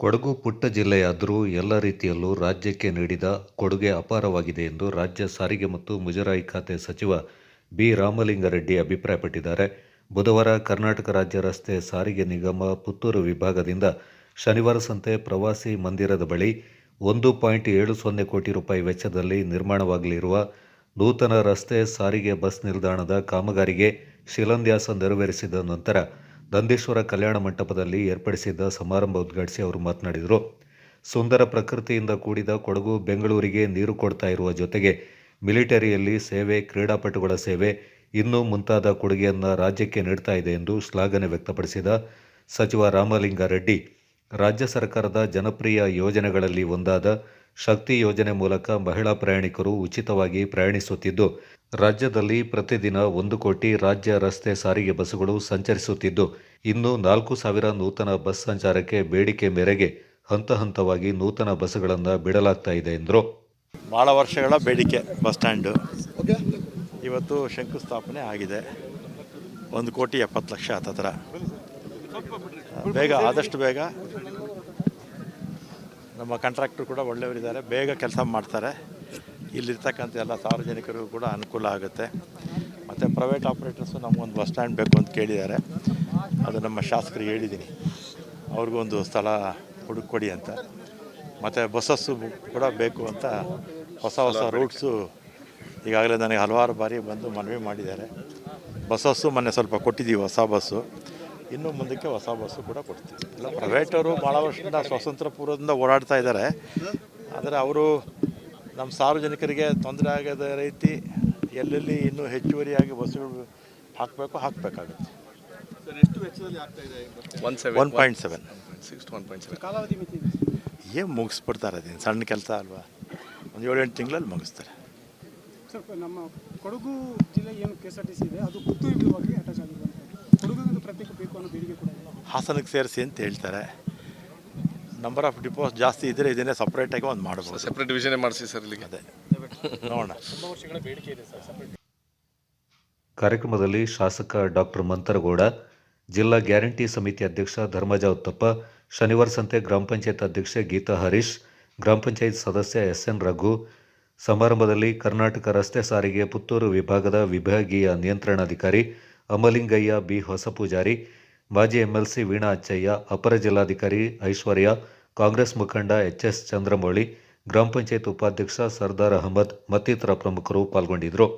ಕೊಡಗು ಪುಟ್ಟ ಜಿಲ್ಲೆಯಾದರೂ ಎಲ್ಲ ರೀತಿಯಲ್ಲೂ ರಾಜ್ಯಕ್ಕೆ ನೀಡಿದ ಕೊಡುಗೆ ಅಪಾರವಾಗಿದೆ ಎಂದು ರಾಜ್ಯ ಸಾರಿಗೆ ಮತ್ತು ಮುಜರಾಯಿ ಖಾತೆ ಸಚಿವ ಬಿ. ರಾಮಲಿಂಗಾರೆಡ್ಡಿ ಅಭಿಪ್ರಾಯಪಟ್ಟಿದ್ದಾರೆ. ಬುಧವಾರ ಕರ್ನಾಟಕ ರಾಜ್ಯ ರಸ್ತೆ ಸಾರಿಗೆ ನಿಗಮ ಪುತ್ತೂರು ವಿಭಾಗದಿಂದ ಶನಿವಾರ ಸಂತೆ ಪ್ರವಾಸಿ ಮಂದಿರದ ಬಳಿ ಒಂದು ಪಾಯಿಂಟ್ ಏಳು ಸೊನ್ನೆ ಕೋಟಿ ರೂಪಾಯಿ ವೆಚ್ಚದಲ್ಲಿ ನಿರ್ಮಾಣವಾಗಲಿರುವ ನೂತನ ರಸ್ತೆ ಸಾರಿಗೆ ಬಸ್ ನಿಲ್ದಾಣದ ಕಾಮಗಾರಿಗೆ ಶಿಲಾನ್ಯಾಸ ನೆರವೇರಿಸಿದ ನಂತರ ನಂದೀಶ್ವರ ಕಲ್ಯಾಣ ಮಂಟಪದಲ್ಲಿ ಏರ್ಪಡಿಸಿದ್ದ ಸಮಾರಂಭ ಉದ್ಘಾಟಿಸಿ ಅವರು ಮಾತನಾಡಿದರು. ಸುಂದರ ಪ್ರಕೃತಿಯಿಂದ ಕೂಡಿದ ಕೊಡಗು, ಬೆಂಗಳೂರಿಗೆ ನೀರು ಕೊಡ್ತಾ ಇರುವ ಜೊತೆಗೆ ಮಿಲಿಟರಿಯಲ್ಲಿ ಸೇವೆ, ಕ್ರೀಡಾಪಟುಗಳ ಸೇವೆ ಇನ್ನೂ ಮುಂತಾದ ಕೊಡುಗೆಯನ್ನು ರಾಜ್ಯಕ್ಕೆ ನೀಡ್ತಾ ಇದೆ ಎಂದು ಶ್ಲಾಘನೆ ವ್ಯಕ್ತಪಡಿಸಿದ ಸಚಿವ ರಾಮಲಿಂಗಾರೆಡ್ಡಿ, ರಾಜ್ಯ ಸರ್ಕಾರದ ಜನಪ್ರಿಯ ಯೋಜನೆಗಳಲ್ಲಿ ಒಂದಾದ ಶಕ್ತಿ ಯೋಜನೆ ಮೂಲಕ ಮಹಿಳಾ ಪ್ರಯಾಣಿಕರು ಉಚಿತವಾಗಿ ಪ್ರಯಾಣಿಸುತ್ತಿದ್ದು ರಾಜ್ಯದಲ್ಲಿ ಪ್ರತಿದಿನ ಒಂದು ಕೋಟಿ ರಾಜ್ಯ ರಸ್ತೆ ಸಾರಿಗೆ ಬಸ್ಸುಗಳು ಸಂಚರಿಸುತ್ತಿದ್ದು ಇನ್ನು ನಾಲ್ಕು ಸಾವಿರ ನೂತನ ಬಸ್ ಸಂಚಾರಕ್ಕೆ ಬೇಡಿಕೆ ಮೇರೆಗೆ ಹಂತ ಹಂತವಾಗಿ ನೂತನ ಬಸ್ಸುಗಳನ್ನು ಬಿಡಲಾಗ್ತಾ ಇದೆ ಎಂದರು. ಭಾಳ ವರ್ಷಗಳ ಬೇಡಿಕೆ ಬಸ್ ಸ್ಟ್ಯಾಂಡು. ಇವತ್ತು ಶಂಕುಸ್ಥಾಪನೆ ಆಗಿದೆ. ಒಂದು ಕೋಟಿ ಎಪ್ಪತ್ತು ಲಕ್ಷ ಹತ್ತತ್ರ ಬೇಗ ಆದಷ್ಟು ಬೇಗ ನಮ್ಮ ಕಾಂಟ್ರಾಕ್ಟ್ರು ಕೂಡ ಒಳ್ಳೆಯವರಿದ್ದಾರೆ. ಬೇಗ ಕೆಲಸ ಮಾಡ್ತಾರೆ. ಇಲ್ಲಿರ್ತಕ್ಕಂಥ ಎಲ್ಲ ಸಾರ್ವಜನಿಕರಿಗೂ ಕೂಡ ಅನುಕೂಲ ಆಗುತ್ತೆ. ಮತ್ತು ಪ್ರೈವೇಟ್ ಆಪ್ರೇಟರ್ಸು ನಮಗೊಂದು ಬಸ್ ಸ್ಟ್ಯಾಂಡ್ ಬೇಕು ಅಂತ ಕೇಳಿದ್ದಾರೆ. ಅದು ನಮ್ಮ ಶಾಸಕರಿಗೆ ಹೇಳಿದ್ದೀನಿ. ಅವ್ರಿಗೊಂದು ಸ್ಥಳ ಹುಡುಕೊಡಿ ಅಂತ. ಮತ್ತು ಬಸ್ಸಸ್ಸು ಕೂಡ ಬೇಕು ಅಂತ ಹೊಸ ಹೊಸ ರೂಟ್ಸು ಈಗಾಗಲೇ ನನಗೆ ಹಲವಾರು ಬಾರಿ ಬಂದು ಮನವಿ ಮಾಡಿದ್ದಾರೆ. ಬಸ್ಸಸ್ಸು ಮೊನ್ನೆ ಸ್ವಲ್ಪ ಕೊಟ್ಟಿದ್ದೀವಿ ಹೊಸ ಬಸ್ಸು ಇನ್ನು ಮುಂದಕ್ಕೆ ಹೊಸ ಬಸ್ಸು ಕೂಡ ಕೊಡ್ತೀವಿ. ಇಲ್ಲ ಪ್ರೈವೇಟವರು ಭಾಳ ವರ್ಷದಿಂದ ಸ್ವಾತಂತ್ರ್ಯ ಪೂರ್ವದಿಂದ ಓಡಾಡ್ತಾ ಇದ್ದಾರೆ. ಆದರೆ ಅವರು ನಮ್ಮ ಸಾರ್ವಜನಿಕರಿಗೆ ತೊಂದರೆ ಆಗದ ರೀತಿ ಎಲ್ಲೆಲ್ಲಿ ಇನ್ನೂ ಹೆಚ್ಚುವರಿಯಾಗಿ ಬಸ್ಸುಗಳು ಹಾಕಬೇಕು ಹಾಕಬೇಕಾಗುತ್ತೆ. ಸರ್ ಎಷ್ಟು ವೆಚ್ಚದಲ್ಲಿ ಆಗ್ತಾ ಇದೆ one point seven six one point seven ಕಾಲಾವಧಿ ಮಿತಿ ಏನು ಮುಗಿಸ್ಬಿಡ್ತಾರೆ ಅದೇನು ಸಣ್ಣ ಕೆಲಸ ಅಲ್ವಾ? ಒಂದು ಏಳೆಂಟು ತಿಂಗಳಲ್ಲಿ ಮುಗಿಸ್ತಾರೆ. ಸ್ವಲ್ಪ ನಮ್ಮ ಕೊಡಗು ಜಿಲ್ಲೆ ಏನು K S R T C ಇದೆ ಅದು ಪುತ್ತೂರು ಅಟ್ಯಾಚ್ ಆಗಿರುವಂಥದ್ದು. ಕೊಡಗಿಗೆ ಪ್ರತ್ಯೇಕ ಬೇಕು ಅನ್ನೋ ಬೇಡಿಕೆ ಕೂಡ ಹಾಸನಕ್ಕೆ ಸೇರಿಸಿ ಅಂತ ಹೇಳ್ತಾರೆ. ನಂಬರ್ ಆಫ್ ಡಿಪೋಸ್ ಜಾಸ್ತಿ ಇದ್ದರೆ ಇದನ್ನೇ ಸಪ್ರೇಟಾಗಿ ಒಂದು ಮಾಡ್ಬೋದು. ಸಪ್ರೇಟ್ ಡಿವಿಷನ್ ಮಾಡಿಸಿ ಸರ್ ಇಲ್ಲಿಗೆ. ಅದೇ. ನೋಡೋಣ. ಕಾರ್ಯಕ್ರಮದಲ್ಲಿ ಶಾಸಕ ಡಾಕ್ಟರ್ ಮಂತರಗೌಡ ಜಿಲ್ಲಾ ಗ್ಯಾರಂಟಿ ಸಮಿತಿ ಅಧ್ಯಕ್ಷ ಧರ್ಮಜ ಉತ್ತಪ್ಪ ಶನಿವಾರ ಸಂತೆ ಗ್ರಾಮ ಪಂಚಾಯತ್ ಅಧ್ಯಕ್ಷೆ ಗೀತಾ ಹರೀಶ್ ಗ್ರಾಮ ಪಂಚಾಯತ್ ಸದಸ್ಯ ಎಸ್ ಎನ್ ರಘು ಸಮಾರಂಭದಲ್ಲಿ ಕರ್ನಾಟಕ ರಸ್ತೆ ಸಾರಿಗೆ ಪುತ್ತೂರು ವಿಭಾಗದ ವಿಭಾಗೀಯ ನಿಯಂತ್ರಣಾಧಿಕಾರಿ ಅಮಲಿಂಗಯ್ಯ ಬಿ ಹೊಸಪೂಜಾರಿ ಮಾಜಿ ಎಂಎಲ್ಸಿ ವೀಣಾ ಅಚ್ಚಯ್ಯ, ಅಪರ ಜಿಲ್ಲಾಧಿಕಾರಿ ಐಶ್ವರ್ಯ, ಕಾಂಗ್ರೆಸ್ ಮುಖಂಡ ಎಚ್ ಎಸ್ ಚಂದ್ರಮೌಳಿ, ಗ್ರಾಮ ಪಂಚಾಯತ್ ಉಪಾಧ್ಯಕ್ಷ ಸರ್ದಾರ್ ಅಹಮದ್ ಮತ್ತಿತರ ಪ್ರಮುಖರು ಪಾಲ್ಗೊಂಡಿದ್ದರು.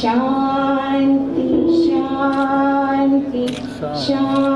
ಶಾಂತಿ ಶಾಂತಿ ಶಾಂತಿ.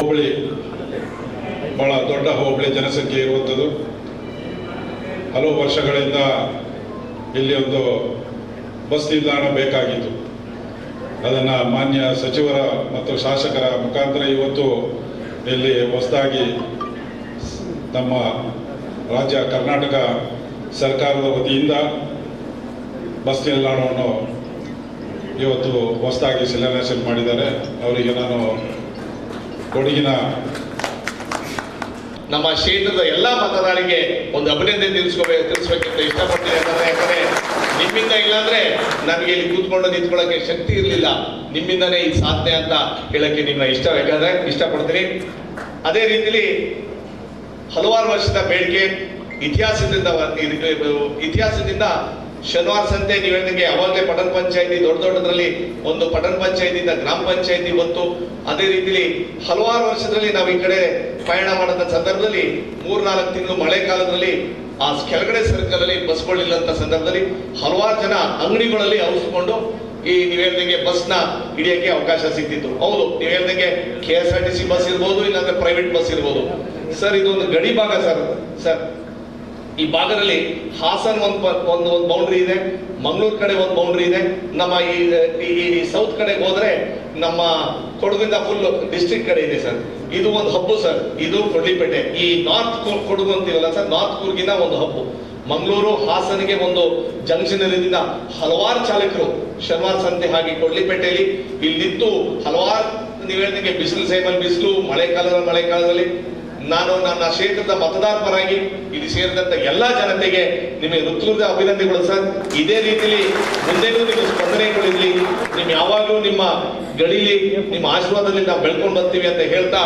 ಹೋಬಳಿ ಬಹಳ ದೊಡ್ಡ ಹೋಬಳಿ ಜನಸಂಖ್ಯೆ ಇರುವಂಥದ್ದು ಹಲವು ವರ್ಷಗಳಿಂದ ಇಲ್ಲಿ ಒಂದು ಬಸ್ ನಿಲ್ದಾಣ ಬೇಕಾಗಿತ್ತು. ಅದನ್ನು ಮಾನ್ಯ ಸಚಿವರ ಮತ್ತು ಶಾಸಕರ ಮುಖಾಂತರ ಇವತ್ತು ಇಲ್ಲಿ ಹೊಸದಾಗಿ ನಮ್ಮ ರಾಜ್ಯ ಕರ್ನಾಟಕ ಸರ್ಕಾರದ ವತಿಯಿಂದ ಬಸ್ ನಿಲ್ದಾಣವನ್ನು ಇವತ್ತು ಹೊಸದಾಗಿ ಶಿಲಾನ್ಯಾಸ ಮಾಡಿದ್ದಾರೆ. ಅವರಿಗೆ ನಾನು ಕೊಡಗಿನ ನಮ್ಮ ಕ್ಷೇತ್ರದ ಎಲ್ಲ ಮತದಾರರಿಗೆ ಒಂದು ಅಭಿನಂದನೆ ತಿಳಿಸ್ಕೋಬೇಕು ತಿಳಿಸ್ಬೇಕಂತ ಇಷ್ಟಪಡ್ತೀನಿ. ಯಾಕಂದ್ರೆ ಯಾಕಂದ್ರೆ ನಿಮ್ಮಿಂದ ಇಲ್ಲಾಂದ್ರೆ ನನಗೆ ಇಲ್ಲಿ ಕೂತ್ಕೊಂಡು ನಿಂತ್ಕೊಳ್ಳೋಕೆ ಶಕ್ತಿ ಇರಲಿಲ್ಲ. ನಿಮ್ಮಿಂದನೇ ಈ ಸಾಧನೆ ಅಂತ ಹೇಳಕ್ಕೆ ನಿಮ್ಮ ಇಷ್ಟ. ಯಾಕಂದ್ರೆ ಇಷ್ಟಪಡ್ತೀನಿ. ಅದೇ ರೀತಿಲಿ ಹಲವಾರು ವರ್ಷದ ಬೇಡಿಕೆ ಇತಿಹಾಸದಿಂದ ಇತಿಹಾಸದಿಂದ ಶನಿವಾರ ಸಂತೆ ನೀವು ಅವಾಗಲೇ ಪಟ್ಟಣ ಪಂಚಾಯತಿ ದೊಡ್ಡ ದೊಡ್ಡದ್ರಲ್ಲಿ ಒಂದು ಪಟ್ಟಣ ಪಂಚಾಯತಿಯಿಂದ ಗ್ರಾಮ ಪಂಚಾಯತಿ ಬಂತು. ಅದೇ ರೀತಿಲಿ ಹಲವಾರು ವರ್ಷದಲ್ಲಿ ನಾವು ಈ ಕಡೆ ಪ್ರಯಾಣ ಮಾಡಿದ ಸಂದರ್ಭದಲ್ಲಿ ಮೂರ್ನಾಲ್ಕು ತಿಂಗಳು ಮಳೆ ಕಾಲದಲ್ಲಿ ಆ ಕೆಳಗಡೆ ಸರ್ಕಲ್ ಅಲ್ಲಿ ಬಸ್ಗಳಿಲ್ಲಂತ ಸಂದರ್ಭದಲ್ಲಿ ಹಲವಾರು ಜನ ಅಂಗಡಿಗಳಲ್ಲಿ ಔಸ್ಕೊಂಡು ಈ ನೀವು ಹೇಳ್ದಂಗೆ ಬಸ್ನ ಹಿಡಿಯಕ್ಕೆ ಅವಕಾಶ ಸಿಗ್ತಿತ್ತು ಹೌದು, ನೀವು ಹೇಳ್ದಂಗೆ K S R T C bus ಇರ್ಬೋದು ಇಲ್ಲಾಂದ್ರೆ ಪ್ರೈವೇಟ್ ಬಸ್ ಇರ್ಬೋದು. ಸರ್, ಇದೊಂದು ಗಡಿ ಭಾಗ ಸರ್. ಸರ್ ಈ ಭಾಗದಲ್ಲಿ ಹಾಸನ್ ಒಂದು ಒಂದು ಒಂದು ಬೌಂಡ್ರಿ ಇದೆ, ಮಂಗಳೂರು ಕಡೆ ಒಂದು ಬೌಂಡ್ರಿ ಇದೆ. ನಮ್ಮ ಈ ಈ ಸೌತ್ ಕಡೆ ಹೋದ್ರೆ ನಮ್ಮ ಕೊಡಗಿಂದ ಫುಲ್ ಡಿಸ್ಟ್ರಿಕ್ಟ್ ಕಡೆ ಇದೆ ಸರ್. ಇದು ಒಂದು ಹಬ್ಬು ಸರ್. ಇದು ಕೊಡ್ಲಿಪೇಟೆ. ಈ ನಾರ್ತ್ ಕೊಡಗು ಅಂತೀವಲ್ಲ ಸರ್ ನಾರ್ತ್ ಕೂರ್ಗಿನ ಒಂದು ಹಬ್ಬು. ಮಂಗಳೂರು, ಹಾಸನಿಗೆ ಒಂದು ಜಂಕ್ಷನ್ ಇರೋದ್ರಿಂದ ಹಲವಾರು ಚಾಲಕರು ಶನಿವಾರ ಸಂತೆ ಹಾಗೆ ಕೊಡ್ಲಿಪೇಟೆಯಲ್ಲಿ. ಇಲ್ಲಿ ನಿಂತು ಹಲವಾರು, ನೀವು ಹೇಳಿದಂಗೆ ಬಿಸಿಲು ಸೇಮಲ್ಲಿ ಬಿಸಿಲು, ಮಳೆಗಾಲದ ಮಳೆಗಾಲದಲ್ಲಿ ನಾನು ನನ್ನ ಕ್ಷೇತ್ರದ ಮತದಾರ ಪರವಾಗಿ ಇಲ್ಲಿ ಸೇರಿದಂತ ಎಲ್ಲಾ ಜನತೆಗೆ ನಿಮಗೆ ಹೃತ್ಪೂರ್ವ ಅಭಿನಂದನೆಗಳು ಸರ್. ಇದೇ ರೀತಿಲಿ ಮುಂದೆನೂ ನಿಮ್ಮ ಸ್ಪಂದನೆಗಳಿರ್ಲಿ. ನಿಮ್ ಯಾವಾಗಲೂ ನಿಮ್ಮ ಗಡಿಲಿ ನಿಮ್ಮ ಆಶೀರ್ವಾದದಲ್ಲಿ ನಾವು ಬೆಳ್ಕೊಂಡು ಬರ್ತೀವಿ ಅಂತ ಹೇಳ್ತಾ